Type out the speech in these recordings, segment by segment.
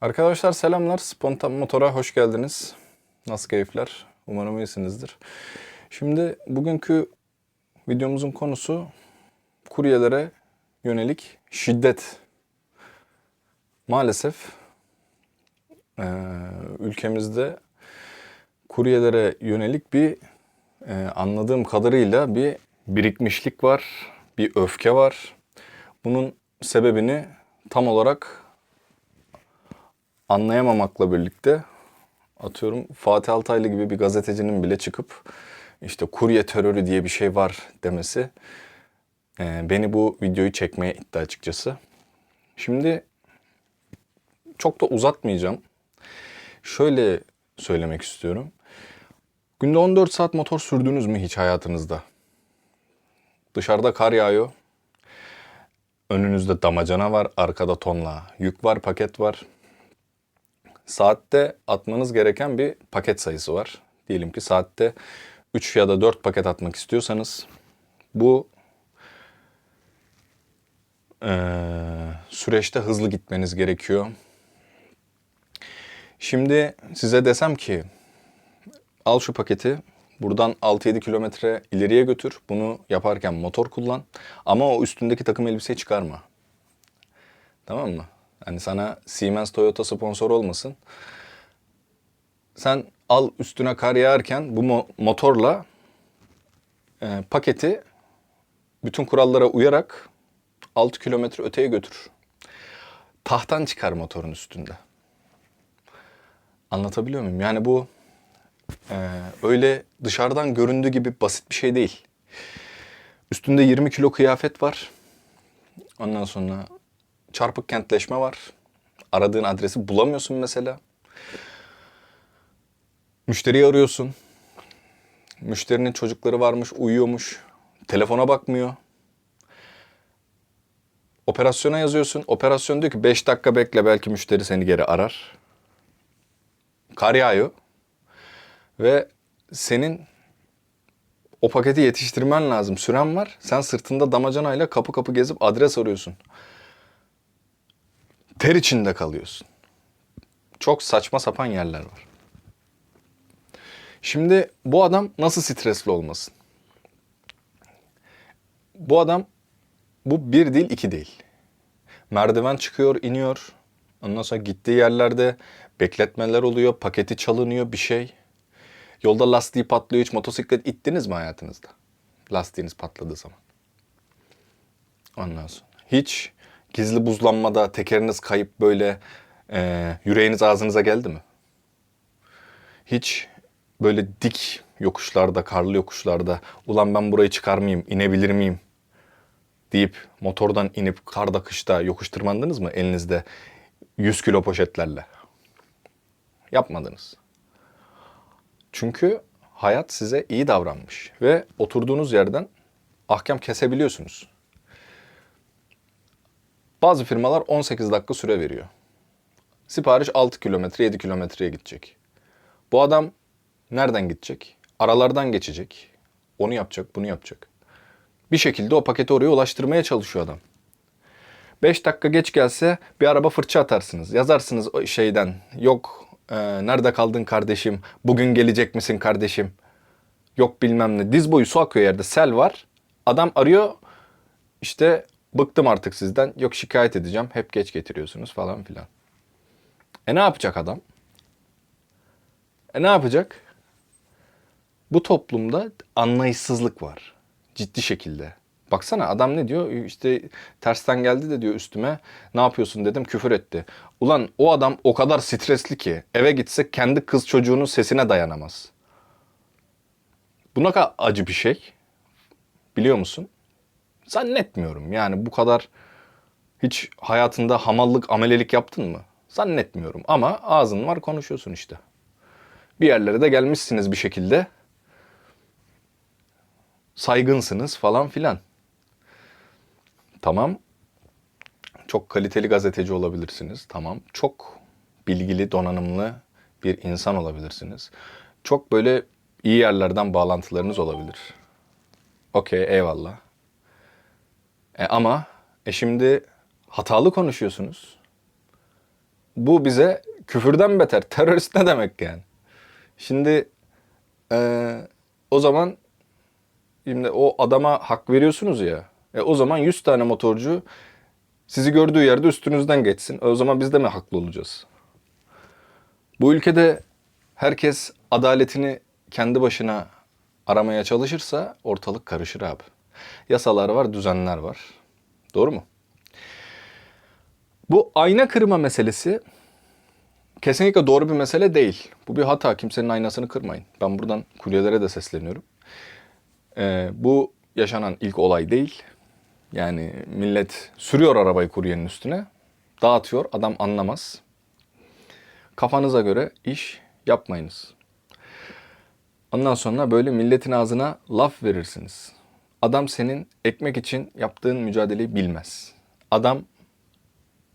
Arkadaşlar selamlar. Spontan Motor'a hoş geldiniz. Nasıl keyifler? Umarım iyisinizdir. Şimdi bugünkü videomuzun konusu kuryelere yönelik şiddet. Maalesef eee, ülkemizde kuryelere yönelik bir eee, anladığım kadarıyla bir birikmişlik var, bir öfke var. Bunun sebebini tam olarak anlayamamakla birlikte atıyorum Fatih Altaylı gibi bir gazetecinin bile çıkıp işte kurye terörü diye bir şey var demesi e, beni bu videoyu çekmeye itti açıkçası. Şimdi çok da uzatmayacağım. Şöyle söylemek istiyorum. Günde 14 saat motor sürdünüz mü hiç hayatınızda? Dışarıda kar yağıyor. Önünüzde damacana var, arkada tonla yük var, paket var. Saatte atmanız gereken bir paket sayısı var. Diyelim ki saatte 3 ya da 4 paket atmak istiyorsanız bu eee, süreçte hızlı gitmeniz gerekiyor. Şimdi size desem ki al şu paketi buradan 6-7 kilometre ileriye götür. Bunu yaparken motor kullan ama o üstündeki takım elbiseyi çıkarma. Tamam mı? Hani sana Siemens Toyota sponsor olmasın. Sen al üstüne kar yağarken bu mo- motorla e, paketi bütün kurallara uyarak 6 kilometre öteye götür. Tahttan çıkar motorun üstünde. Anlatabiliyor muyum? Yani bu e, öyle dışarıdan göründüğü gibi basit bir şey değil. Üstünde 20 kilo kıyafet var. Ondan sonra çarpık kentleşme var. Aradığın adresi bulamıyorsun mesela. Müşteriyi arıyorsun. Müşterinin çocukları varmış, uyuyormuş. Telefona bakmıyor. Operasyona yazıyorsun. Operasyon diyor ki 5 dakika bekle belki müşteri seni geri arar. Kar yağıyor. Ve senin o paketi yetiştirmen lazım. Süren var. Sen sırtında damacanayla kapı kapı gezip adres arıyorsun ter içinde kalıyorsun. Çok saçma sapan yerler var. Şimdi bu adam nasıl stresli olmasın? Bu adam bu bir değil iki değil. Merdiven çıkıyor iniyor. Ondan sonra gittiği yerlerde bekletmeler oluyor. Paketi çalınıyor bir şey. Yolda lastiği patlıyor. Hiç motosiklet ittiniz mi hayatınızda? Lastiğiniz patladığı zaman. Ondan sonra. Hiç gizli buzlanmada tekeriniz kayıp böyle e, yüreğiniz ağzınıza geldi mi? Hiç böyle dik yokuşlarda, karlı yokuşlarda ulan ben burayı çıkarmayayım, inebilir miyim deyip motordan inip karda kışta yokuş tırmandınız mı elinizde 100 kilo poşetlerle? Yapmadınız. Çünkü hayat size iyi davranmış ve oturduğunuz yerden ahkam kesebiliyorsunuz. Bazı firmalar 18 dakika süre veriyor. Sipariş 6 kilometre, 7 kilometreye gidecek. Bu adam nereden gidecek? Aralardan geçecek. Onu yapacak, bunu yapacak. Bir şekilde o paketi oraya ulaştırmaya çalışıyor adam. 5 dakika geç gelse bir araba fırça atarsınız. Yazarsınız şeyden. Yok e, nerede kaldın kardeşim? Bugün gelecek misin kardeşim? Yok bilmem ne. Diz boyu su akıyor yerde. Sel var. Adam arıyor. İşte bıktım artık sizden. Yok şikayet edeceğim. Hep geç getiriyorsunuz falan filan. E ne yapacak adam? E ne yapacak? Bu toplumda anlayışsızlık var. Ciddi şekilde. Baksana adam ne diyor? İşte tersten geldi de diyor üstüme. Ne yapıyorsun dedim küfür etti. Ulan o adam o kadar stresli ki eve gitse kendi kız çocuğunun sesine dayanamaz. Bu ne kadar acı bir şey. Biliyor musun? Zannetmiyorum. Yani bu kadar hiç hayatında hamallık, amelelik yaptın mı? Zannetmiyorum. Ama ağzın var konuşuyorsun işte. Bir yerlere de gelmişsiniz bir şekilde. Saygınsınız falan filan. Tamam. Çok kaliteli gazeteci olabilirsiniz. Tamam. Çok bilgili, donanımlı bir insan olabilirsiniz. Çok böyle iyi yerlerden bağlantılarınız olabilir. Okey, eyvallah. E ama e şimdi hatalı konuşuyorsunuz. bu bize küfürden beter. Terörist ne demek yani? Şimdi eee, o zaman şimdi o adama hak veriyorsunuz ya. E, o zaman 100 tane motorcu sizi gördüğü yerde üstünüzden geçsin. E, o zaman biz de mi haklı olacağız? Bu ülkede herkes adaletini kendi başına aramaya çalışırsa ortalık karışır abi. Yasalar var, düzenler var. Doğru mu? Bu ayna kırma meselesi kesinlikle doğru bir mesele değil. Bu bir hata. Kimsenin aynasını kırmayın. Ben buradan kuryelere de sesleniyorum. Ee, bu yaşanan ilk olay değil. Yani millet sürüyor arabayı kuryenin üstüne. Dağıtıyor. Adam anlamaz. Kafanıza göre iş yapmayınız. Ondan sonra böyle milletin ağzına laf verirsiniz. Adam senin ekmek için yaptığın mücadeleyi bilmez. Adam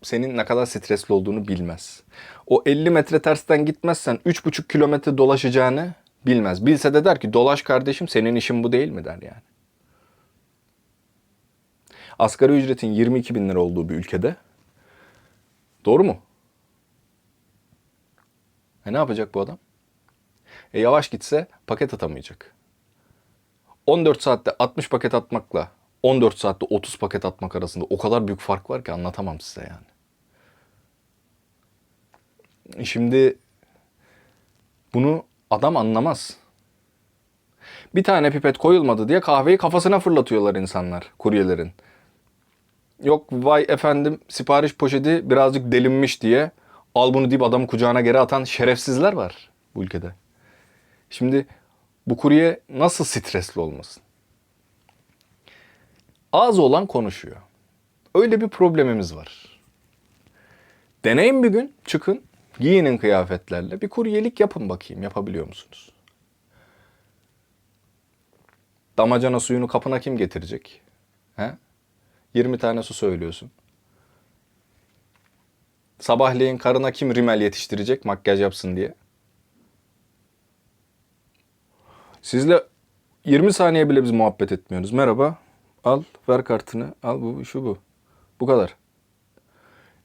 senin ne kadar stresli olduğunu bilmez. O 50 metre tersten gitmezsen 3,5 kilometre dolaşacağını bilmez. Bilse de der ki dolaş kardeşim senin işin bu değil mi der yani. Asgari ücretin 22 bin lira olduğu bir ülkede doğru mu? E ne yapacak bu adam? E yavaş gitse paket atamayacak. 14 saatte 60 paket atmakla 14 saatte 30 paket atmak arasında o kadar büyük fark var ki anlatamam size yani. Şimdi bunu adam anlamaz. Bir tane pipet koyulmadı diye kahveyi kafasına fırlatıyorlar insanlar, kuryelerin. Yok vay efendim sipariş poşeti birazcık delinmiş diye al bunu deyip adamı kucağına geri atan şerefsizler var bu ülkede. Şimdi bu kurye nasıl stresli olmasın? Ağzı olan konuşuyor. Öyle bir problemimiz var. Deneyin bir gün, çıkın, giyinin kıyafetlerle bir kuryelik yapın bakayım yapabiliyor musunuz? Damacana suyunu kapına kim getirecek? He? 20 tane su söylüyorsun. Sabahleyin karına kim rimel yetiştirecek makyaj yapsın diye? Sizle 20 saniye bile biz muhabbet etmiyoruz. Merhaba. Al ver kartını. Al bu şu bu. Bu kadar.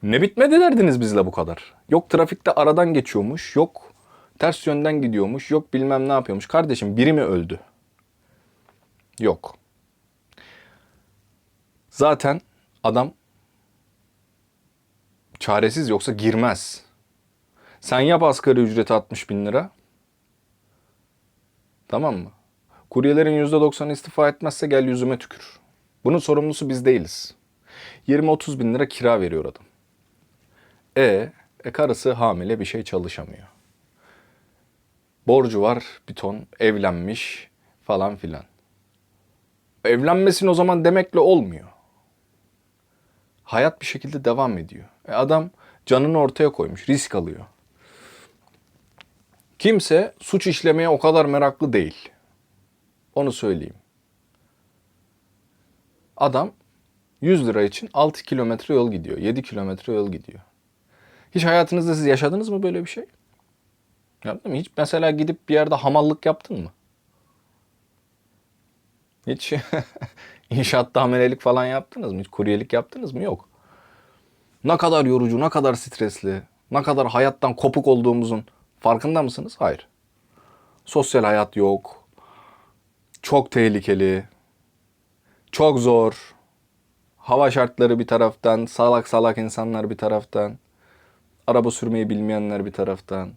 Ne bitmedi derdiniz bizle bu kadar. Yok trafikte aradan geçiyormuş. Yok ters yönden gidiyormuş. Yok bilmem ne yapıyormuş. Kardeşim biri mi öldü? Yok. Zaten adam çaresiz yoksa girmez. Sen yap asgari ücreti 60 bin lira. Tamam mı? Kuryelerin %90 istifa etmezse gel yüzüme tükür. Bunun sorumlusu biz değiliz. 20-30 bin lira kira veriyor adam. E, e karısı hamile bir şey çalışamıyor. Borcu var bir ton, evlenmiş falan filan. Evlenmesin o zaman demekle olmuyor. Hayat bir şekilde devam ediyor. E adam canını ortaya koymuş, risk alıyor. Kimse suç işlemeye o kadar meraklı değil. Onu söyleyeyim. Adam 100 lira için 6 kilometre yol gidiyor. 7 kilometre yol gidiyor. Hiç hayatınızda siz yaşadınız mı böyle bir şey? Yaptın mı? Hiç mesela gidip bir yerde hamallık yaptın mı? Hiç inşaatta amelelik falan yaptınız mı? Hiç kuryelik yaptınız mı? Yok. Ne kadar yorucu, ne kadar stresli, ne kadar hayattan kopuk olduğumuzun farkında mısınız? Hayır. Sosyal hayat yok. Çok tehlikeli. Çok zor. Hava şartları bir taraftan, salak salak insanlar bir taraftan, araba sürmeyi bilmeyenler bir taraftan.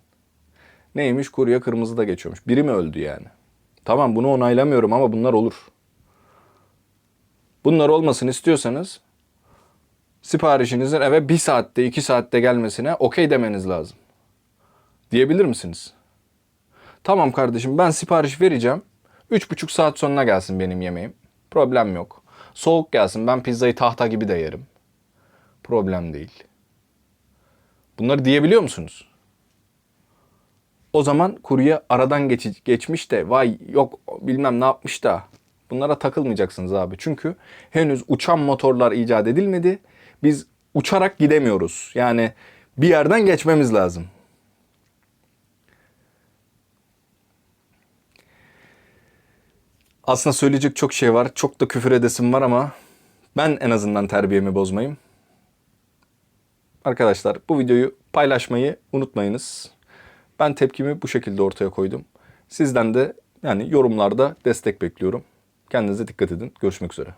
Neymiş? Kurye kırmızıda geçiyormuş. Biri mi öldü yani? Tamam bunu onaylamıyorum ama bunlar olur. Bunlar olmasını istiyorsanız siparişinizin eve bir saatte iki saatte gelmesine okey demeniz lazım. Diyebilir misiniz? Tamam kardeşim ben sipariş vereceğim. Üç buçuk saat sonra gelsin benim yemeğim. Problem yok. Soğuk gelsin ben pizzayı tahta gibi de yerim. Problem değil. Bunları diyebiliyor musunuz? O zaman kurye aradan geç, geçmiş de vay yok bilmem ne yapmış da bunlara takılmayacaksınız abi. Çünkü henüz uçan motorlar icat edilmedi. Biz uçarak gidemiyoruz. Yani bir yerden geçmemiz lazım. Aslında söyleyecek çok şey var. Çok da küfür edesim var ama ben en azından terbiyemi bozmayayım. Arkadaşlar bu videoyu Paylaşmayı unutmayınız. Ben tepkimi bu şekilde ortaya koydum. Sizden de yani yorumlarda destek bekliyorum. Kendinize dikkat edin. Görüşmek üzere.